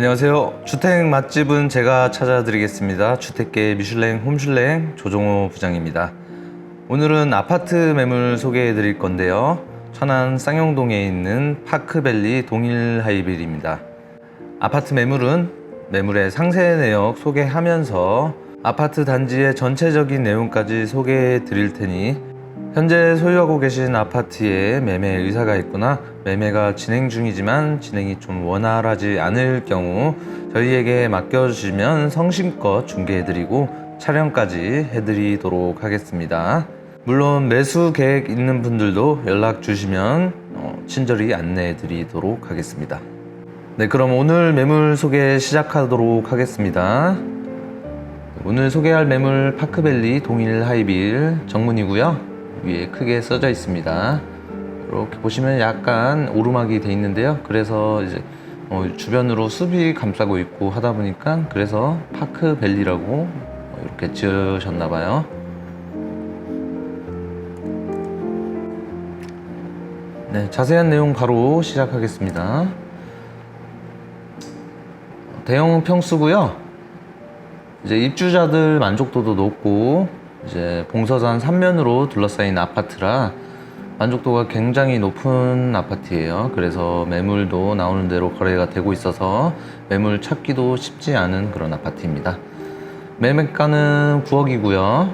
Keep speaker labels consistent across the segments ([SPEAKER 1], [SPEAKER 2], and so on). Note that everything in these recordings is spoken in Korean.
[SPEAKER 1] 안녕하세요. 주택 맛집은 제가 찾아드리겠습니다. 주택계 미슐랭 홈슐랭 조종호 부장입니다. 오늘은 아파트 매물 소개해 드릴 건데요. 천안 쌍용동에 있는 파크밸리 동일 하이빌입니다. 아파트 매물은 매물의 상세 내역 소개하면서 아파트 단지의 전체적인 내용까지 소개해 드릴 테니 현재 소유하고 계신 아파트에 매매 의사가 있거나 매매가 진행 중이지만 진행이 좀 원활하지 않을 경우 저희에게 맡겨주시면 성심껏 중개해드리고 촬영까지 해드리도록 하겠습니다. 물론 매수 계획 있는 분들도 연락 주시면 어, 친절히 안내해드리도록 하겠습니다. 네, 그럼 오늘 매물 소개 시작하도록 하겠습니다. 오늘 소개할 매물 파크밸리 동일 하이빌 정문이고요. 위에 크게 써져 있습니다. 이렇게 보시면 약간 오르막이 돼 있는데요. 그래서 이제 어, 주변으로 숲이 감싸고 있고 하다 보니까 그래서 파크 밸리라고 어, 이렇게 지으셨나 봐요. 네, 자세한 내용 바로 시작하겠습니다. 대형 평수고요. 이제 입주자들 만족도도 높고 이제 봉서산 삼면으로 둘러싸인 아파트라 만족도가 굉장히 높은 아파트예요. 그래서 매물도 나오는 대로 거래가 되고 있어서 매물 찾기도 쉽지 않은 그런 아파트입니다. 매매가는 9억이고요.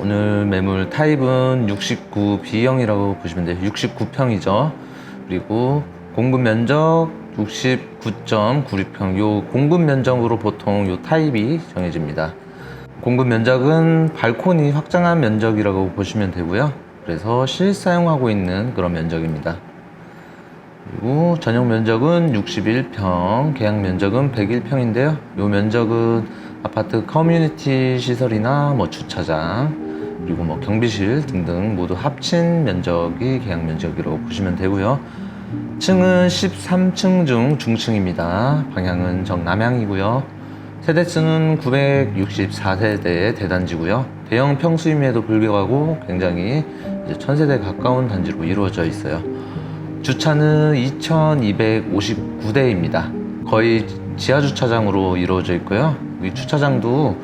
[SPEAKER 1] 오늘 매물 타입은 69 B형이라고 보시면 돼요. 69평이죠. 그리고 공급 면적 69.96평. 요 공급 면적으로 보통 요 타입이 정해집니다. 공급 면적은 발코니 확장한 면적이라고 보시면 되고요. 그래서 실사용하고 있는 그런 면적입니다. 그리고 전용 면적은 61평, 계약 면적은 101평인데요. 이 면적은 아파트 커뮤니티 시설이나 뭐 주차장, 그리고 뭐 경비실 등등 모두 합친 면적이 계약 면적이라고 보시면 되고요. 층은 13층 중 중층입니다. 방향은 정남향이고요. 세대수는 964세대의 대단지고요. 대형 평수임에도 불구하고 굉장히 이제 1000세대 가까운 단지로 이루어져 있어요. 주차는 2259대입니다. 거의 지하 주차장으로 이루어져 있고요. 이 주차장도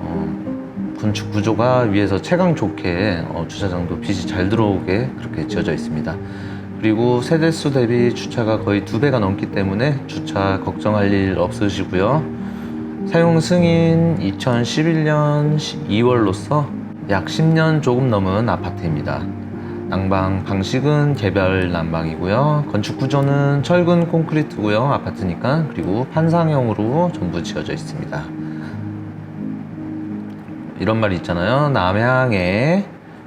[SPEAKER 1] 어, 건축 구조가 위에서 채광 좋게 어, 주차장도 빛이 잘 들어오게 그렇게 지어져 있습니다. 그리고 세대수 대비 주차가 거의 두 배가 넘기 때문에 주차 걱정할 일 없으시고요. 사용 승인 2011년 2월로서 약 10년 조금 넘은 아파트입니다. 난방 방식은 개별 난방이고요. 건축 구조는 철근 콘크리트고요. 아파트니까 그리고 판상형으로 전부 지어져 있습니다. 이런 말이 있잖아요. 남향에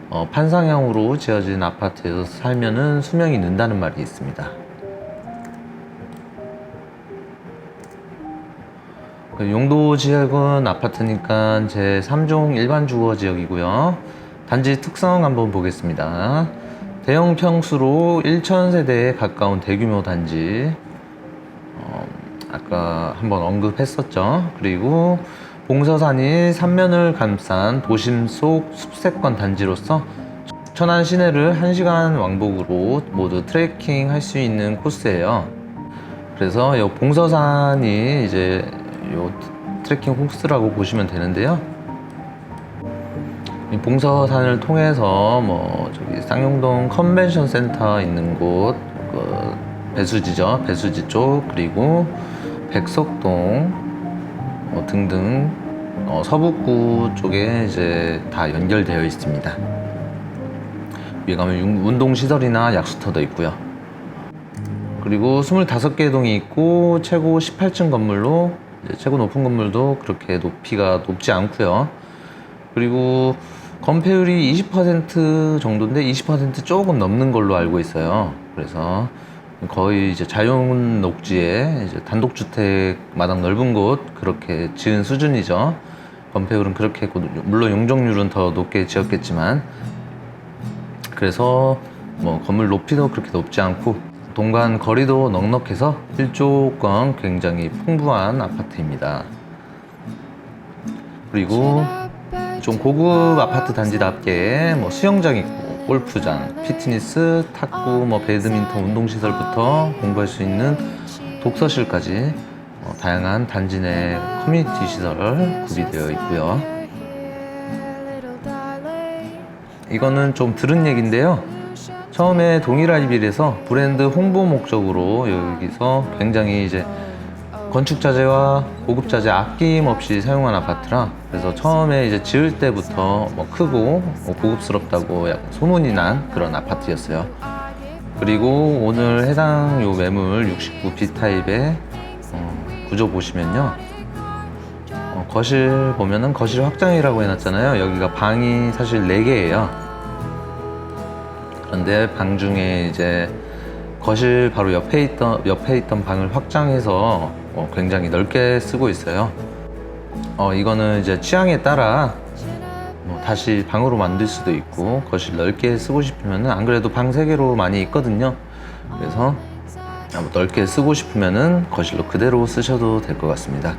[SPEAKER 1] 어, 판상형으로 지어진 아파트에서 살면은 수명이 는다는 말이 있습니다. 용도 지역은 아파트니까 제 3종 일반 주거 지역이고요. 단지 특성 한번 보겠습니다. 대형 평수로 1,000세대에 가까운 대규모 단지. 어, 아까 한번 언급했었죠. 그리고 봉서산이 삼면을 감싼 도심 속 숲세권 단지로서 천안 시내를 1시간 왕복으로 모두 트레킹 할 수 있는 코스예요. 그래서 이 봉서산이 이제 요 트레킹 코스라고 보시면 되는데요. 이 봉서산을 통해서 뭐 저기 쌍용동 컨벤션 센터 있는 곳, 그 배수지죠. 배수지 쪽 그리고 백석동 뭐 등등 어, 서북구 쪽에 이제 다 연결되어 있습니다. 위에 가면 운- 운동시설이나 약수터도 있고요. 그리고 25개 동이 있고 최고 18층 건물로 최고 높은 건물도 그렇게 높이가 높지 않고요. 그리고 건폐율이 20% 정도인데 20% 조금 넘는 걸로 알고 있어요. 그래서 거의 이제 자연 녹지에 이제 단독주택 마당 넓은 곳 그렇게 지은 수준이죠. 건폐율은 그렇게 했고 물론 용적률은 더 높게 지었겠지만 그래서 뭐 건물 높이도 그렇게 높지 않고 동간 거리도 넉넉해서 일조권 굉장히 풍부한 아파트입니다. 그리고 좀 고급 아파트 단지답게 뭐 수영장 있고 골프장, 피트니스, 탁구, 뭐 배드민턴 운동시설부터 공부할 수 있는 독서실까지 어, 다양한 단지 내 커뮤니티 시설 구비되어 있고요. 이거는 좀 들은 얘기인데요. 처음에 동일아이빌에서 브랜드 홍보 목적으로 여기서 굉장히 이제 건축 자재와 고급 자재 아낌없이 사용한 아파트라 그래서 처음에 이제 지을 때부터 뭐 크고 뭐 고급스럽다고 약간 소문이 난 그런 아파트였어요. 그리고 오늘 해당 요 매물 69 B 타입의 어, 구조 보시면요. 어, 거실 보면은 거실 확장이라고 해놨잖아요. 여기가 방이 사실 4개예요. 그런데 방 중에 이제 거실 바로 옆에 있던 옆에 있던 방을 확장해서 어, 굉장히 넓게 쓰고 있어요. 어, 이거는 이제 취향에 따라 뭐 다시 방으로 만들 수도 있고 거실 넓게 쓰고 싶으면은 안 그래도 방 세 개로 많이 있거든요. 그래서 뭐 넓게 쓰고 싶으면은 거실로 그대로 쓰셔도 될 것 같습니다.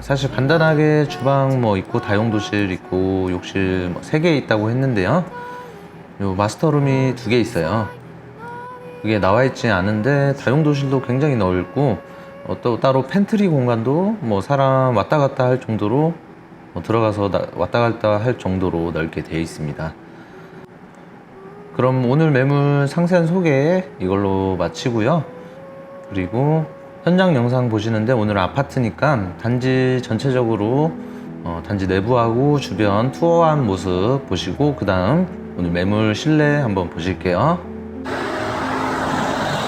[SPEAKER 1] 사실 간단하게 주방 뭐 있고 다용도실 있고 욕실 뭐세개 있다고 했는데요. 요 마스터룸이 두 개 있어요. 그게 나와 있지 않은데 다용도실도 굉장히 넓고 어, 또 따로 팬트리 공간도 뭐 사람 왔다 갔다 할 정도로 뭐 들어가서 나- 왔다 갔다 할 정도로 넓게 되어 있습니다. 그럼 오늘 매물 상세한 소개 이걸로 마치고요. 그리고 현장 영상 보시는데 오늘 아파트니까 단지 전체적으로 어, 단지 내부하고 주변 투어한 모습 보시고 그 다음 오늘 매물 실내 한번 보실게요.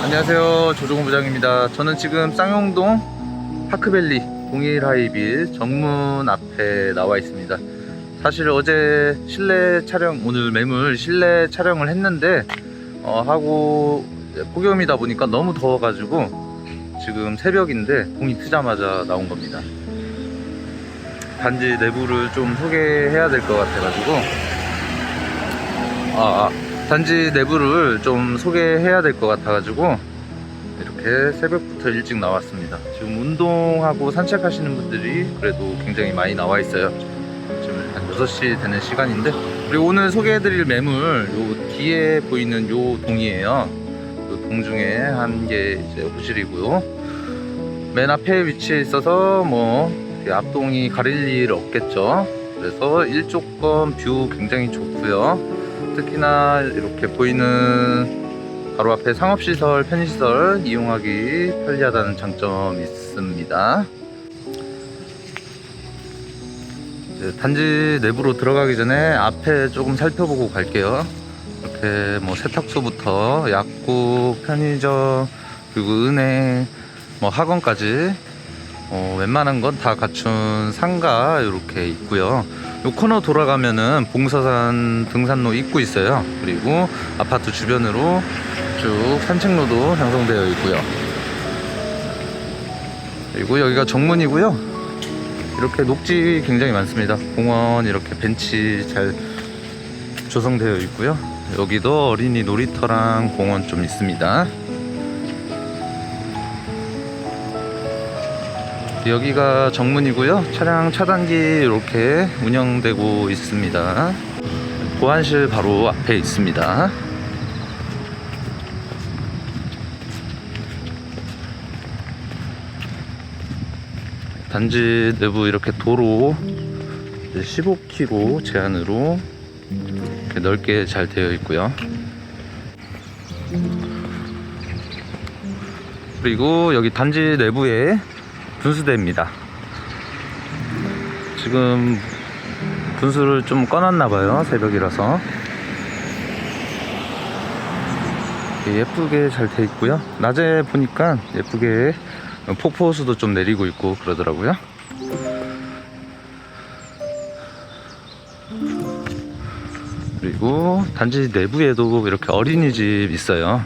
[SPEAKER 1] 안녕하세요 조종호 부장입니다. 저는 지금 쌍용동 파크밸리 동일 하이빌 정문 앞에 나와 있습니다. 사실 어제 실내 촬영 오늘 매물 실내 촬영을 했는데 어, 하고 폭염이다 보니까 너무 더워가지고 지금 새벽인데 공이 트자마자 나온 겁니다. 단지 내부를 좀 소개해야 될 것 같아가지고 아, 아, 단지 내부를 좀 소개해야 될 것 같아가지고 이렇게 새벽부터 일찍 나왔습니다. 지금 운동하고 산책하시는 분들이 그래도 굉장히 많이 나와 있어요. 지금 한 6시 되는 시간인데 그리고 오늘 소개해드릴 매물 요 뒤에 보이는 요 동이에요. 그동 중에 한 개 이제 호실이고요. 맨 앞에 위치해 있어서 뭐 이렇게 앞동이 가릴 일 없겠죠. 그래서 일조권 뷰 굉장히 좋고요. 특히나 이렇게 보이는 바로 앞에 상업시설, 편의시설 이용하기 편리하다는 장점이 있습니다. 단지 내부로 들어가기 전에 앞에 조금 살펴보고 갈게요. 이렇게 뭐 세탁소부터 약국, 편의점, 그리고 은행, 뭐 학원까지 어, 웬만한 건 다 갖춘 상가 이렇게 있고요. 요 코너 돌아가면은 봉서산 등산로 입구 있어요. 그리고 아파트 주변으로 쭉 산책로도 형성되어 있고요. 그리고 여기가 정문이고요. 이렇게 녹지 굉장히 많습니다. 공원 이렇게 벤치 잘 조성되어 있고요. 여기도 어린이 놀이터랑 공원 좀 있습니다. 여기가 정문이고요. 차량 차단기 이렇게 운영되고 있습니다. 보안실 바로 앞에 있습니다. 단지 내부 이렇게 도로 15km 제한으로 이렇게 넓게 잘 되어 있고요. 그리고 여기 단지 내부에 분수대입니다. 지금 분수를 좀 꺼놨나 봐요. 새벽이라서. 예쁘게 잘 돼 있고요. 낮에 보니까 예쁘게 폭포수도 좀 내리고 있고 그러더라고요. 그리고 단지 내부에도 이렇게 어린이집 있어요.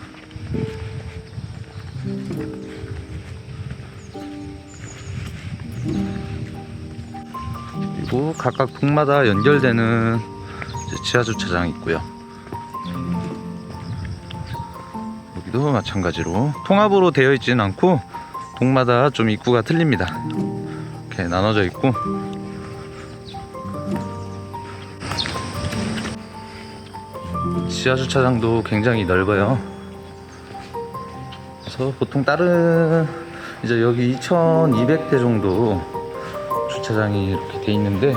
[SPEAKER 1] 각각 동마다 연결되는 지하 주차장이 있고요. 여기도 마찬가지로 통합으로 되어 있지는 않고 동마다 좀 입구가 틀립니다. 이렇게 나눠져 있고 지하 주차장도 굉장히 넓어요. 그래서 보통 다른 이제 여기 2,200대 정도 주차장이 이렇게 돼 있는데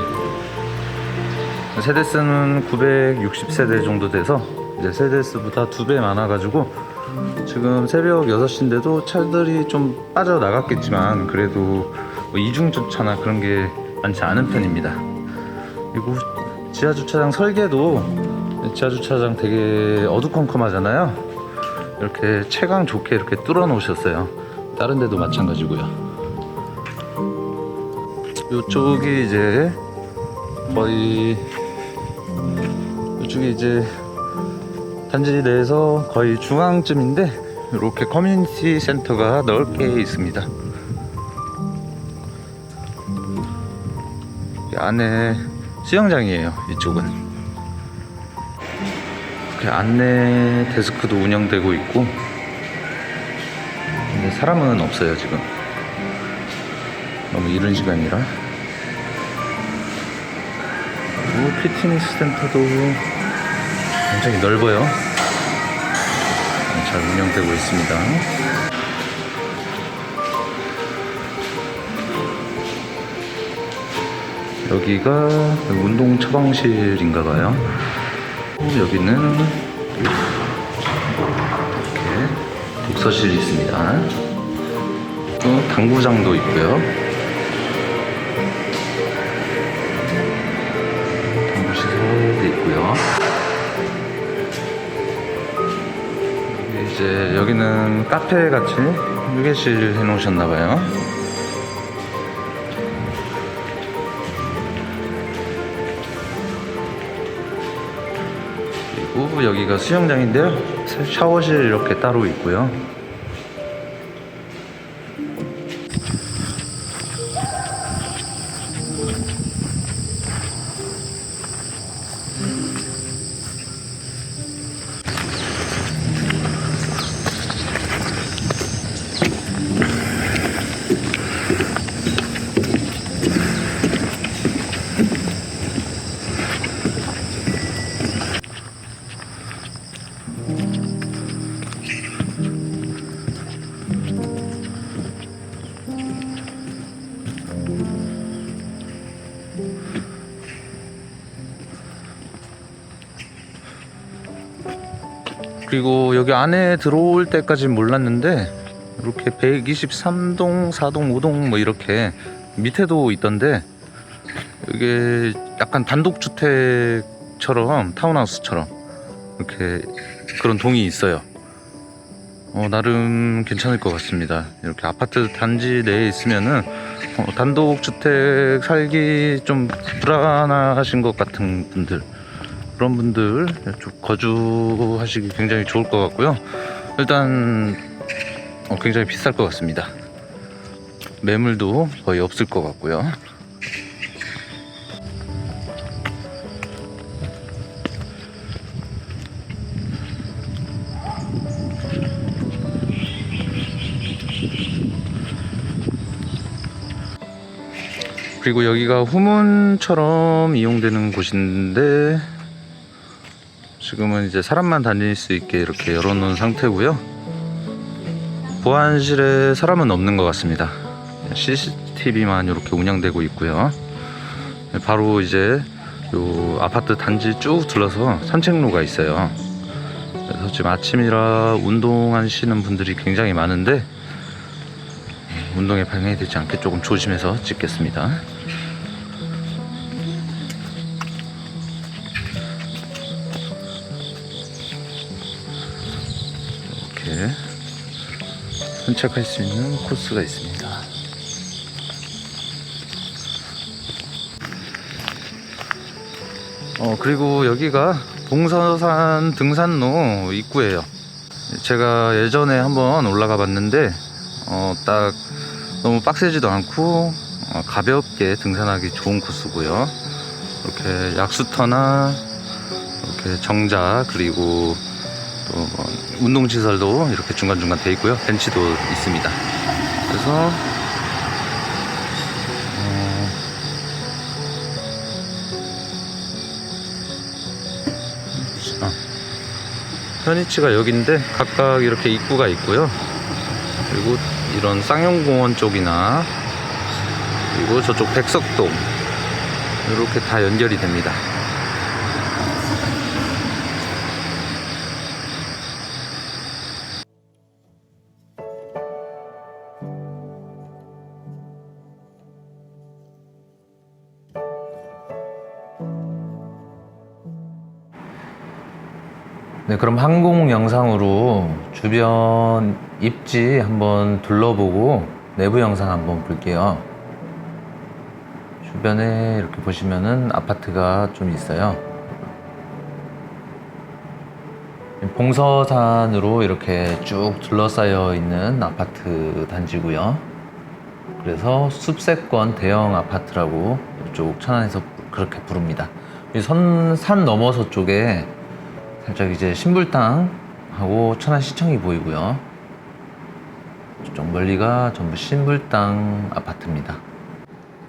[SPEAKER 1] 세대수는 960세대 정도 돼서 이제 세대수보다 두 배 많아가지고 지금 새벽 6시인데도 차들이 좀 빠져나갔겠지만 그래도 뭐 이중 주차나 그런 게 많지 않은 편입니다. 그리고 지하 주차장 설계도 지하 주차장 되게 어두컴컴하잖아요. 이렇게 채광 좋게 이렇게 뚫어 놓으셨어요. 다른 데도 마찬가지고요. 이쪽이 이제 거의 이쪽이 이제 단지 내에서 거의 중앙쯤인데 이렇게 커뮤니티 센터가 넓게 있습니다. 이 안에 수영장이에요. 이쪽은 안내 데스크도 운영되고 있고 근데 사람은 없어요 지금 너무 이른 시간이라 그리고 피트니스 센터도 굉장히 넓어요. 잘 운영되고 있습니다. 여기가 운동 처방실인가 봐요. 여기는 이렇게 독서실이 있습니다. 또 당구장도 있고요. 여기는 카페 같이 휴게실 해놓으셨나 봐요. 그리고 여기가 수영장인데요. 샤워실 이렇게 따로 있고요. 그리고 여기 안에 들어올 때까진 몰랐는데 이렇게 123동, 4동, 5동 뭐 이렇게 밑에도 있던데 이게 약간 단독주택처럼 타운하우스처럼 이렇게 그런 동이 있어요. 어, 나름 괜찮을 것 같습니다. 이렇게 아파트 단지 내에 있으면은 어, 단독주택 살기 좀 불안하신 것 같은 분들 그런 분들 좀 거주하시기 굉장히 좋을 것 같고요. 일단 어, 굉장히 비쌀 것 같습니다. 매물도 거의 없을 것 같고요. 그리고 여기가 후문처럼 이용되는 곳인데 지금은 이제 사람만 다닐 수 있게 이렇게 열어놓은 상태고요. 보안실에 사람은 없는 것 같습니다. CCTV만 이렇게 운영되고 있고요. 바로 이제 요 아파트 단지 쭉 둘러서 산책로가 있어요. 그래서 지금 아침이라 운동하시는 분들이 굉장히 많은데 운동에 방해되지 않게 조금 조심해서 찍겠습니다. 산책할 수 있는 코스가 있습니다. 어, 그리고 여기가 봉서산 등산로 입구예요. 제가 예전에 한번 올라가 봤는데, 어, 딱 너무 빡세지도 않고, 어, 가볍게 등산하기 좋은 코스고요. 이렇게 약수터나, 이렇게 정자, 그리고 또 뭐 운동시설도 이렇게 중간중간 돼 있고요. 벤치도 있습니다. 그래서, 어, 아, 편의치가 여기인데 각각 이렇게 입구가 있고요. 그리고 이런 쌍용공원 쪽이나 그리고 저쪽 백석동 이렇게 다 연결이 됩니다. 그럼 항공 영상으로 주변 입지 한번 둘러보고 내부 영상 한번 볼게요. 주변에 이렇게 보시면은 아파트가 좀 있어요. 봉서산으로 이렇게 쭉 둘러싸여 있는 아파트 단지고요. 그래서 숲세권 대형 아파트라고 이쪽 천안에서 그렇게 부릅니다. 이 선, 산 넘어서 쪽에 살짝 이제 신불당하고 천안시청이 보이고요. 저쪽 멀리가 전부 신불당 아파트입니다.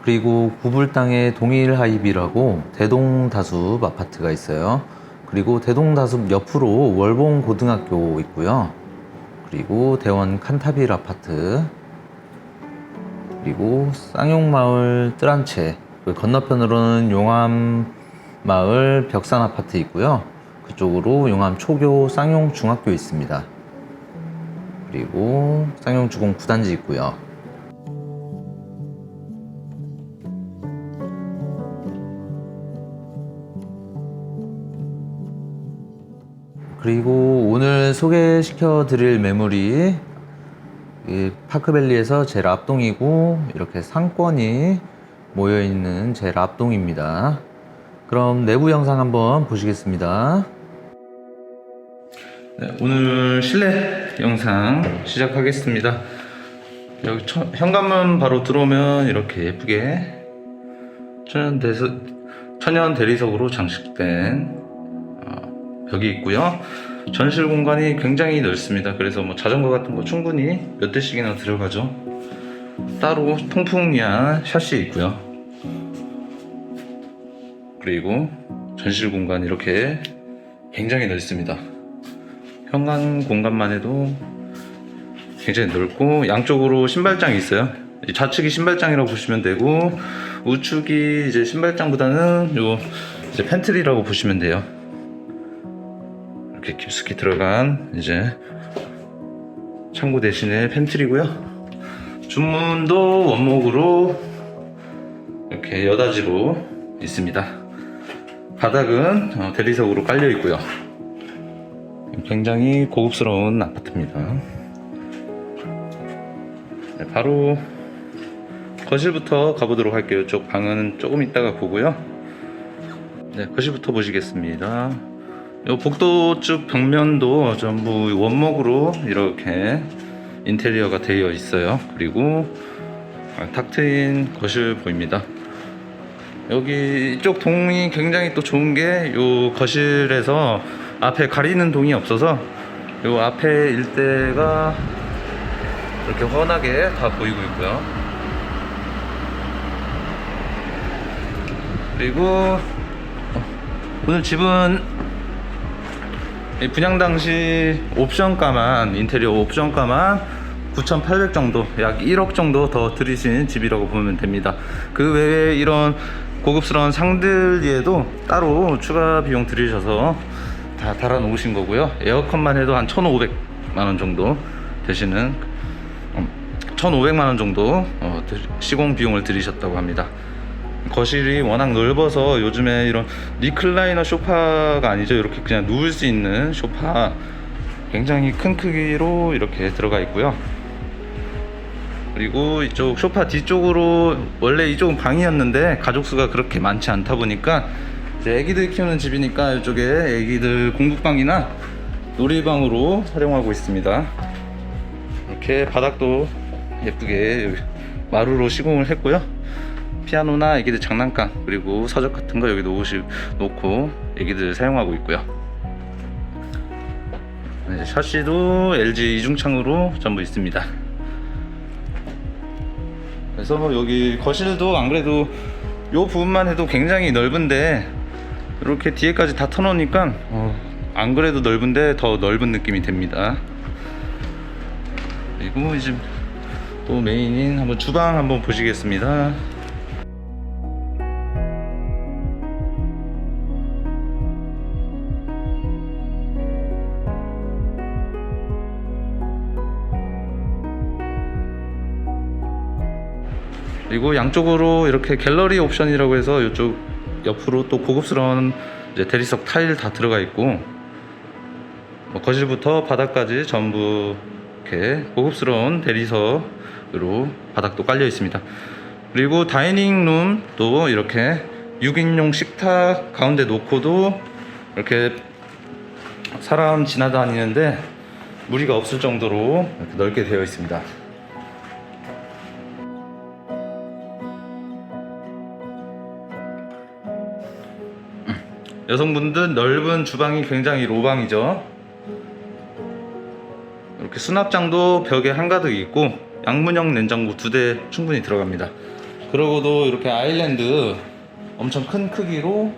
[SPEAKER 1] 그리고 구불당에 동일하입이라고 대동다숲 아파트가 있어요. 그리고 대동다숲 옆으로 월봉 고등학교 있고요. 그리고 대원 칸타빌 아파트 그리고 쌍용마을 뜰한채 그 건너편으로는 용암 마을 벽산 아파트 있고요. 그쪽으로 용암 초교 쌍용 중학교 있습니다. 그리고 쌍용 주공 구단지 있고요. 그리고 오늘 소개시켜 드릴 매물이 이 파크밸리에서 제일 앞동이고 이렇게 상권이 모여 있는 제일 앞동입니다. 그럼 내부 영상 한번 보시겠습니다. 네, 오늘 실내 영상 시작하겠습니다. 여기 천- 현관문 바로 들어오면 이렇게 예쁘게 천연 대서, 천연 대리석으로 장식된 어, 벽이 있고요. 전실 공간이 굉장히 넓습니다. 그래서 뭐 자전거 같은 거 충분히 몇 대씩이나 들어가죠. 따로 통풍이한 샷시 있고요. 그리고 전실 공간 이렇게 굉장히 넓습니다. 현관 공간만 해도 굉장히 넓고 양쪽으로 신발장이 있어요. 이 좌측이 신발장이라고 보시면 되고 우측이 이제 신발장보다는 요 이제 팬트리라고 보시면 돼요. 이렇게 깊숙이 들어간 이제 창고 대신에 팬트리고요. 중문도 원목으로 이렇게 여닫이로 있습니다. 바닥은 어, 대리석으로 깔려 있고요. 굉장히 고급스러운 아파트입니다. 네, 바로 거실부터 가보도록 할게요. 이쪽 방은 조금 이따가 보고요. 네, 거실부터 보시겠습니다. 이 복도 쪽 벽면도 전부 원목으로 이렇게 인테리어가 되어 있어요. 그리고 아, 탁 트인 거실 보입니다. 여기 이쪽 동이 굉장히 또 좋은 게 요 거실에서 앞에 가리는 동이 없어서 요 앞에 일대가 이렇게 훤하게 다 보이고 있고요. 그리고 어, 오늘 집은 이 분양 당시 옵션가만 인테리어 옵션가만 9,800 정도 약 1억 정도 더 들이신 집이라고 보면 됩니다. 그 외에 이런 고급스러운 상들리에도 따로 추가 비용 들이셔서 다 달아 놓으신 거고요. 에어컨만 해도 한 1,500만 원 정도 되시는 1,500만 원 정도 어, 들- 시공 비용을 들이셨다고 합니다. 거실이 워낙 넓어서 요즘에 이런 리클라이너 소파가 아니죠. 이렇게 그냥 누울 수 있는 소파 굉장히 큰 크기로 이렇게 들어가 있고요. 그리고 이쪽 소파 뒤쪽으로 원래 이쪽은 방이었는데 가족 수가 그렇게 많지 않다 보니까 이제 애기들 키우는 집이니까 이쪽에 애기들 공부방이나 놀이방으로 활용하고 있습니다. 이렇게 바닥도 예쁘게 마루로 시공을 했고요. 피아노나 애기들 장난감 그리고 서적 같은 거 여기 놓으시, 놓고 애기들 사용하고 있고요. 네, 샤시도 LG 이중창으로 전부 있습니다. 그래서 여기 거실도 안 그래도 요 부분만 해도 굉장히 넓은데 이렇게 뒤에까지 다 터놓으니까 어, 안 그래도 넓은데 더 넓은 느낌이 됩니다. 그리고 이제 또 메인인 한번 주방 한번 보시겠습니다. 그리고 양쪽으로 이렇게 갤러리 옵션이라고 해서 이쪽 옆으로 또 고급스러운 이제 대리석 타일 다 들어가 있고 뭐 거실부터 바닥까지 전부 이렇게 고급스러운 대리석으로 바닥도 깔려 있습니다. 그리고 다이닝 룸도 이렇게 6인용 식탁 가운데 놓고도 이렇게 사람 지나다니는데 무리가 없을 정도로 넓게 되어 있습니다. 여성분들 넓은 주방이 굉장히 로방이죠. 이렇게 수납장도 벽에 한가득 있고 양문형 냉장고 두 대 충분히 들어갑니다. 그러고도 이렇게 아일랜드 엄청 큰 크기로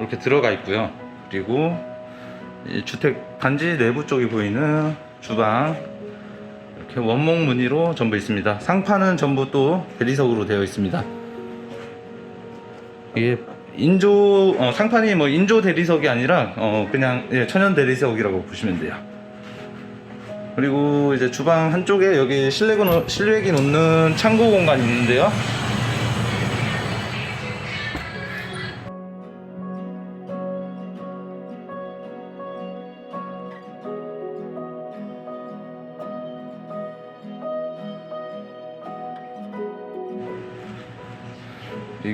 [SPEAKER 1] 이렇게 들어가 있고요. 그리고 이 주택 단지 내부 쪽이 보이는 주방 이렇게 원목 무늬로 전부 있습니다. 상판은 전부 또 대리석으로 되어 있습니다. 이게 인조 어, 상판이 뭐 인조 대리석이 아니라 어, 그냥 예, 천연 대리석이라고 보시면 돼요. 그리고 이제 주방 한쪽에 여기 실내기, 놓는 창고 공간이 있는데요.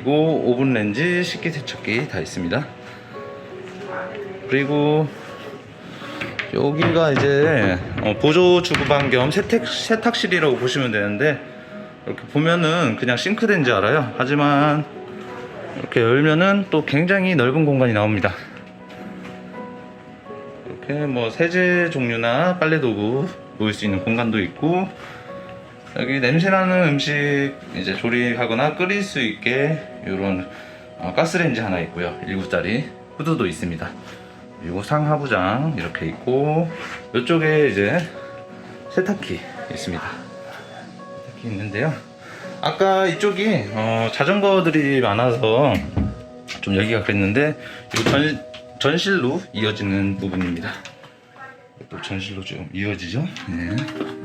[SPEAKER 1] 그리고 오븐 렌지, 식기 세척기 다 있습니다. 그리고 여기가 이제 어, 보조 주방 겸 세탁, 세탁실이라고 보시면 되는데 이렇게 보면은 그냥 싱크대인 줄 알아요. 하지만 이렇게 열면은 또 굉장히 넓은 공간이 나옵니다. 이렇게 뭐 세제 종류나 빨래 도구 놓을 수 있는 공간도 있고 여기 냄새나는 음식 이제 조리하거나 끓일 수 있게 이런 가스레인지 하나 있고요. 1구짜리 후드도 있습니다. 그리고 상하부장 이렇게 있고 이쪽에 이제 세탁기 있습니다. 세탁기 있는데요. 아까 이쪽이 어, 자전거들이 많아서 좀 여기가 그랬는데 이 전, 전실로 이어지는 부분입니다. 또 전실로 좀 이어지죠. 네.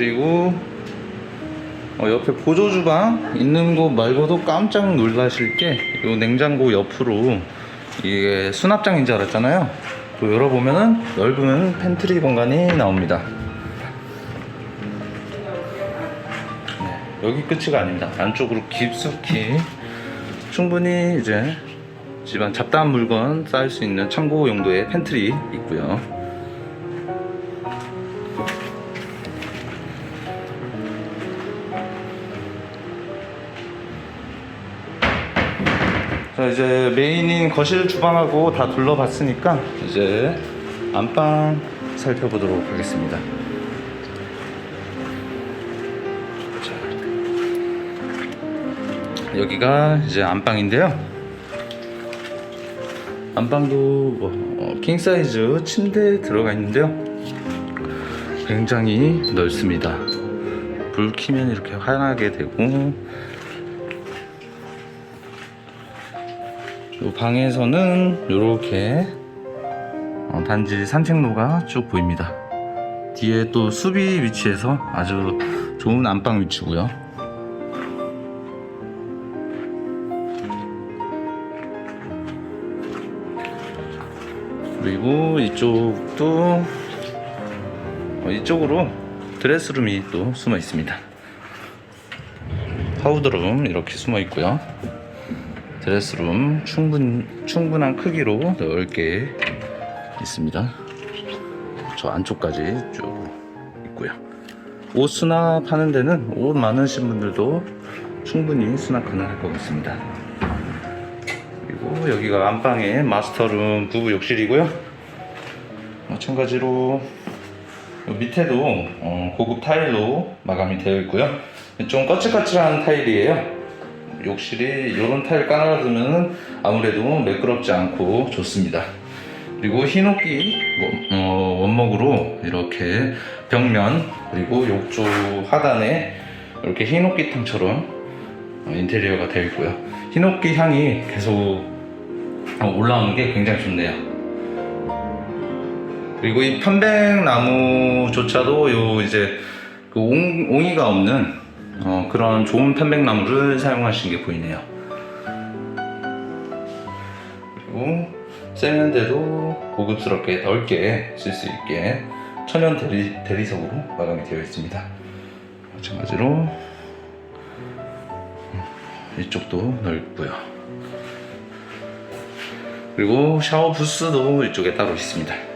[SPEAKER 1] 그리고 어, 옆에 보조 주방 있는 곳 말고도 깜짝 놀라실 게 이 냉장고 옆으로 이게 수납장인 줄 알았잖아요. 또 열어보면은 넓은 팬트리 공간이 나옵니다. 네, 여기 끝이 아닙니다. 안쪽으로 깊숙이 충분히 이제 집안 잡다한 물건 쌓을 수 있는 창고 용도의 팬트리 있고요. 자 이제 메인인 거실 주방하고 다 둘러봤으니까 이제 안방 살펴보도록 하겠습니다. 자, 여기가 이제 안방인데요. 안방도 뭐, 어, 킹 사이즈 침대 들어가 있는데요. 굉장히 넓습니다. 불 켜면 이렇게 환하게 되고 이 방에서는 이렇게 어, 단지 산책로가 쭉 보입니다. 뒤에 또 수비 위치에서 아주 좋은 안방 위치고요. 그리고 이쪽도 어, 이쪽으로 드레스룸이 또 숨어 있습니다. 파우더룸 이렇게 숨어 있고요. 드레스룸 충분, 충분한 크기로 넓게 있습니다. 저 안쪽까지 쭉 있고요. 옷 수납 하는 데는 옷 많으신 분들도 충분히 수납 가능할 것 같습니다. 그리고 여기가 안방의 마스터룸 부부 욕실이고요. 마찬가지로 요 밑에도 어, 고급 타일로 마감이 되어 있고요. 좀 거칠거칠한 타일이에요. 욕실이 이런 타일 깔아두면 아무래도 매끄럽지 않고 좋습니다. 그리고 흰옥기 원- 어, 원목으로 이렇게 벽면 그리고 욕조 하단에 이렇게 흰옥기 탕처럼 어, 인테리어가 되어 있고요. 흰옥기 향이 계속 어, 올라오는 게 굉장히 좋네요. 그리고 이 편백나무조차도 요 이제 그 옹, 옹이가 없는 어, 그런 좋은 편백나무를 사용하신 게 보이네요. 그리고 세면대도 고급스럽게 넓게 쓸 수 있게 천연 대리, 대리석으로 마감이 되어 있습니다. 마찬가지로 음, 이쪽도 넓고요. 그리고 샤워 부스도 이쪽에 따로 있습니다.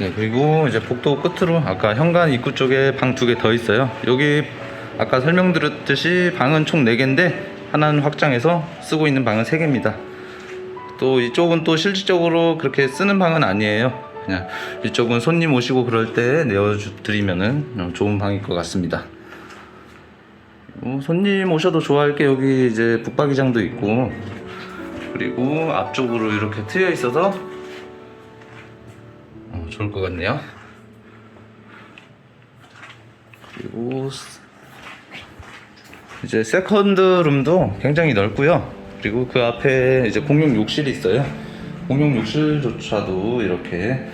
[SPEAKER 1] 네, 그리고 이제 복도 끝으로 아까 현관 입구 쪽에 방 두 개 더 있어요. 여기 아까 설명드렸듯이 방은 총 4개인데 하나는 확장해서 쓰고 있는 방은 3개입니다. 또 이쪽은 또 실질적으로 그렇게 쓰는 방은 아니에요. 그냥 이쪽은 손님 오시고 그럴 때 내어드리면은 좋은 방일 것 같습니다. 그리고 손님 오셔도 좋아할 게 여기 이제 북박이장도 있고 그리고 앞쪽으로 이렇게 트여 있어서 어, 좋을 것 같네요. 그리고 스- 이제 세컨드 룸도 굉장히 넓고요. 그리고 그 앞에 이제 공용 욕실이 있어요. 공용 욕실조차도 이렇게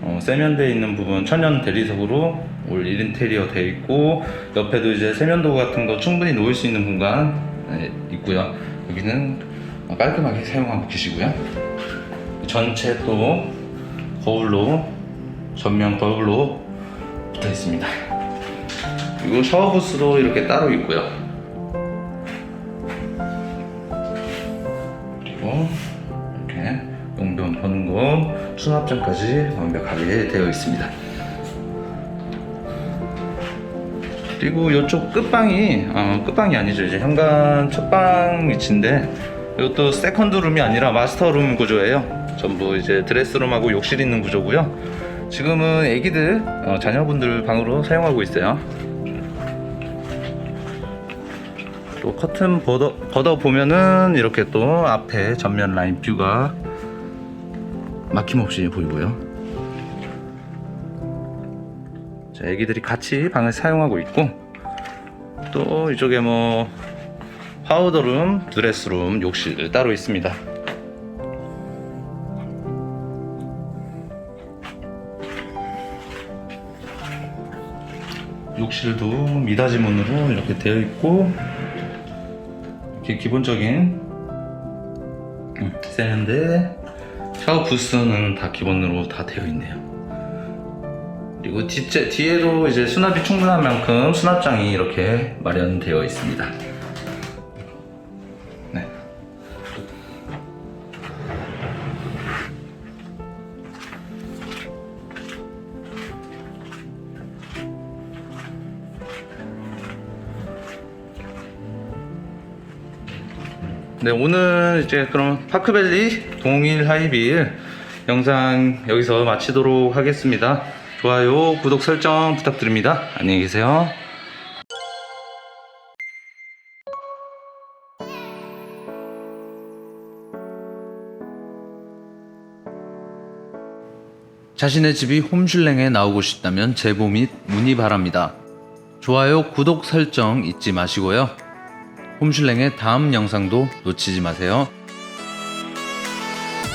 [SPEAKER 1] 어, 세면대에 있는 부분 천연 대리석으로 올 1인테리어 되어 있고 옆에도 이제 세면도 같은 거 충분히 놓을 수 있는 공간 네, 있고요. 여기는 깔끔하게 사용하고 계시고요. 전체 또 거울로 전면 거울로 붙어 있습니다. 그리고 샤워 부스도 이렇게 따로 있고요. 그리고 이렇게 용변 보는 거 수납장까지 완벽하게 되어 있습니다. 그리고 이쪽 끝방이 어, 끝방이 아니죠 이제 현관 첫방 위치인데 이것도 세컨드 룸이 아니라 마스터 룸 구조예요. 전부 이제 드레스룸하고 욕실 있는 구조고요. 지금은 애기들 어, 자녀분들 방으로 사용하고 있어요. 또 커튼 걷어, 걷어 보면은 이렇게 또 앞에 전면 라인 뷰가 막힘없이 보이고요. 자, 애기들이 같이 방을 사용하고 있고 또 이쪽에 뭐 파우더룸, 드레스룸, 욕실 따로 있습니다. 욕실도 미닫이 문으로 이렇게 되어 있고 이렇게 기본적인 음, 세는데 샤워 부스는 다 기본으로 다 되어 있네요. 그리고 뒤째, 뒤에도 이제 수납이 충분한 만큼 수납장이 이렇게 마련되어 있습니다. 네, 오늘 이제 그럼 파크밸리 동일 하이빌 영상 여기서 마치도록 하겠습니다. 좋아요, 구독 설정 부탁드립니다. 안녕히 계세요. 자신의 집이 홈슐랭에 나오고 싶다면 제보 및 문의 바랍니다. 좋아요, 구독 설정 잊지 마시고요. 홈슐랭의 다음 영상도 놓치지 마세요.